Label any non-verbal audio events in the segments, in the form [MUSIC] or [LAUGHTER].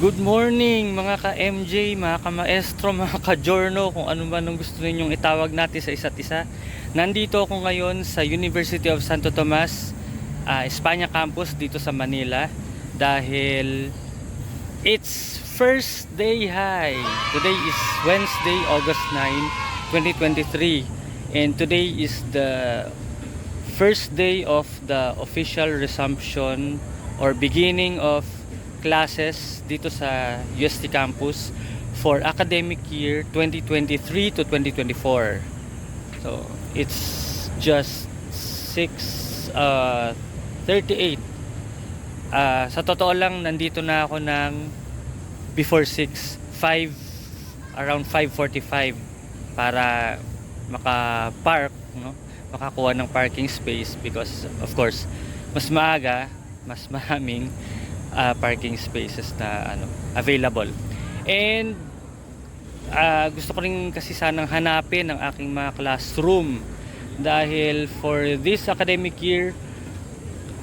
Good morning mga ka-MJ, mga ka-maestro, [LAUGHS] mga ka-jorno, kung ano man ang gusto ninyong itawag natin sa isa't isa. Nandito ako ngayon sa University of Santo Tomas, ah, Espanya campus dito sa Manila dahil it's first day high. Today is Wednesday, August 9, 2023 and today is the first day of the official resumption or beginning of classes dito sa UST campus for academic year 2023 to 2024. So, it's just 6 uh, 38. Ah, sa totoo lang nandito na ako ng before 6, 5 around 5:45 para maka-park, no? Makakuha ng parking space because of course, mas maaga, mas [LAUGHS] maraming ah, parking spaces na ano available. And ah, gusto ko rin kasi sanang hanapin ang aking mga classroom dahil for this academic year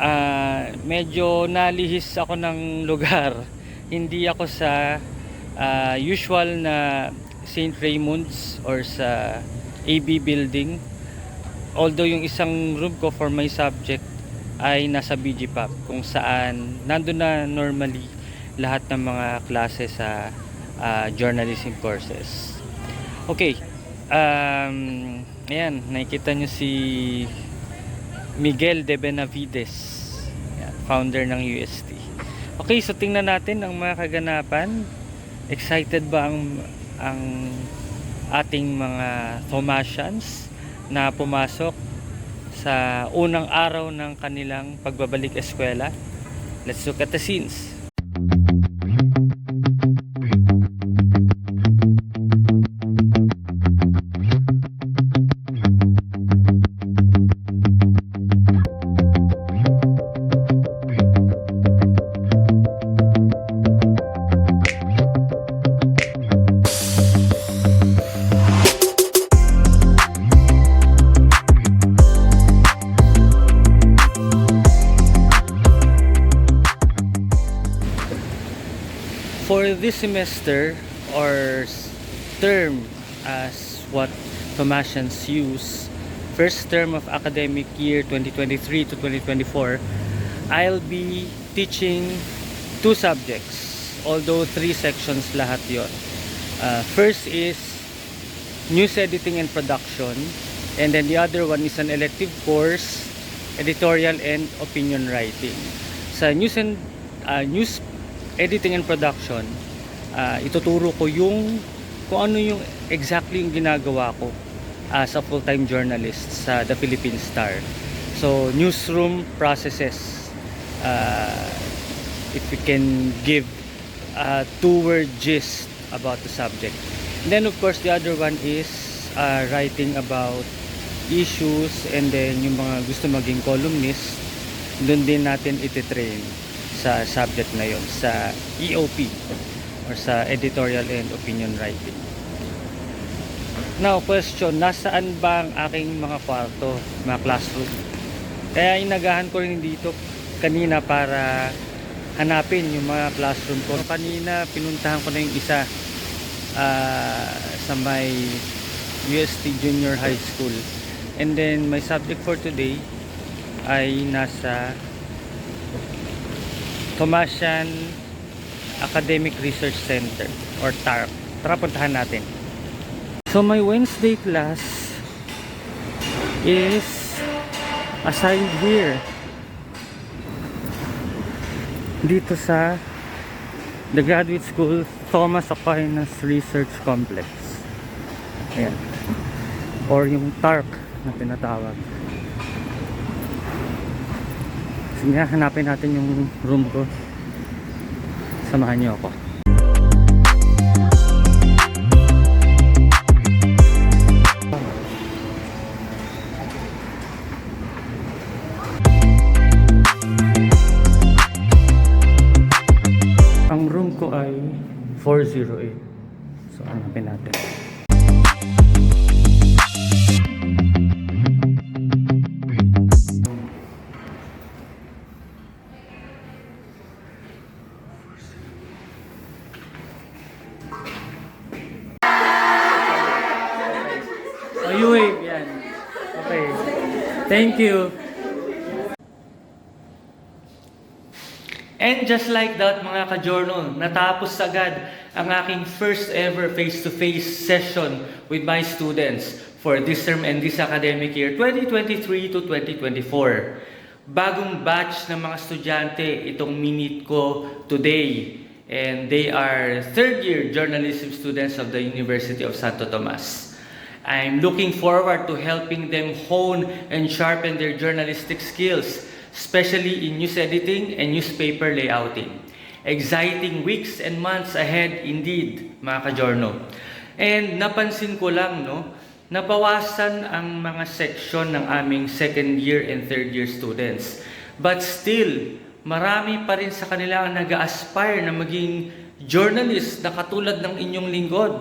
ah, medyo nalihis ako ng lugar. [LAUGHS] Hindi ako sa ah, usual na St. Raymond's or sa AB building. Although yung isang room ko for my subject ay nasa BG Pop kung saan nandun na normally lahat ng mga klase sa ah, journalism courses. Okay. Um, ayan, nakikita nyo si Miguel de Benavides, founder ng UST. Okay, so tingnan natin ang mga kaganapan. Excited ba ang ang ating mga Thomasians na pumasok sa unang araw ng kanilang pagbabalik eskwela. Let's look at the scenes. For this semester or term as what Thomasians use, first term of academic year 2023 to 2024, I'll be teaching two subjects, although three sections lahat yon. Uh, first is news editing and production, and then the other one is an elective course, editorial and opinion writing. Sa news and uh, news editing and production, ah, ituturo ko yung kung ano yung exactly yung ginagawa ko as a full-time journalist sa The Philippine Star. So, newsroom processes. ah, if we can give a two-word gist about the subject. And then, of course, the other one is ah, writing about issues and then yung mga gusto maging columnist, doon din natin ititrain sa subject na yon sa EOP or sa editorial and opinion writing. Now, question, nasaan ba ang aking mga kwarto, mga classroom? Kaya inagahan ko rin dito kanina para hanapin yung mga classroom ko. Kanina, pinuntahan ko na yung isa ah, sa may UST Junior High School. And then, my subject for today ay nasa Thomasian Academic Research Center or TARC. Tara puntahan natin. So my Wednesday class is assigned here. Dito sa the Graduate School Thomas Aquinas Research Complex. Ayan. Or yung TARC na tinatawag. Sige hanapin natin yung room ko. Samahan niyo ako. Ang room ko ay 408. So, hanapin natin. Thank you. And just like that mga ka-journal, natapos agad ang aking first ever face-to-face session with my students for this term and this academic year 2023 to 2024. Bagong batch ng mga estudyante itong minute ko today. And they are third year journalism students of the University of Santo Tomas. I'm looking forward to helping them hone and sharpen their journalistic skills, especially in news editing and newspaper layouting. Exciting weeks and months ahead indeed, mga kajorno. And napansin ko lang, no, nabawasan ang mga section ng aming second year and third year students. But still, marami pa rin sa kanila ang nag-aspire na maging journalist na katulad ng inyong lingkod.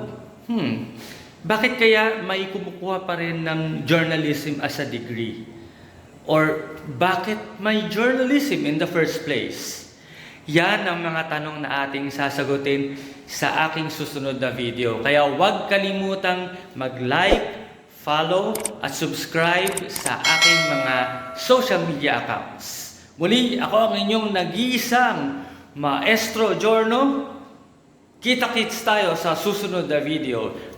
Hmm, bakit kaya may kumukuha pa rin ng journalism as a degree? Or bakit may journalism in the first place? Yan ang mga tanong na ating sasagutin sa aking susunod na video. Kaya huwag kalimutang mag-like, follow, at subscribe sa aking mga social media accounts. Muli, ako ang inyong nag-iisang Maestro Giorno. Kita-kits tayo sa susunod na video.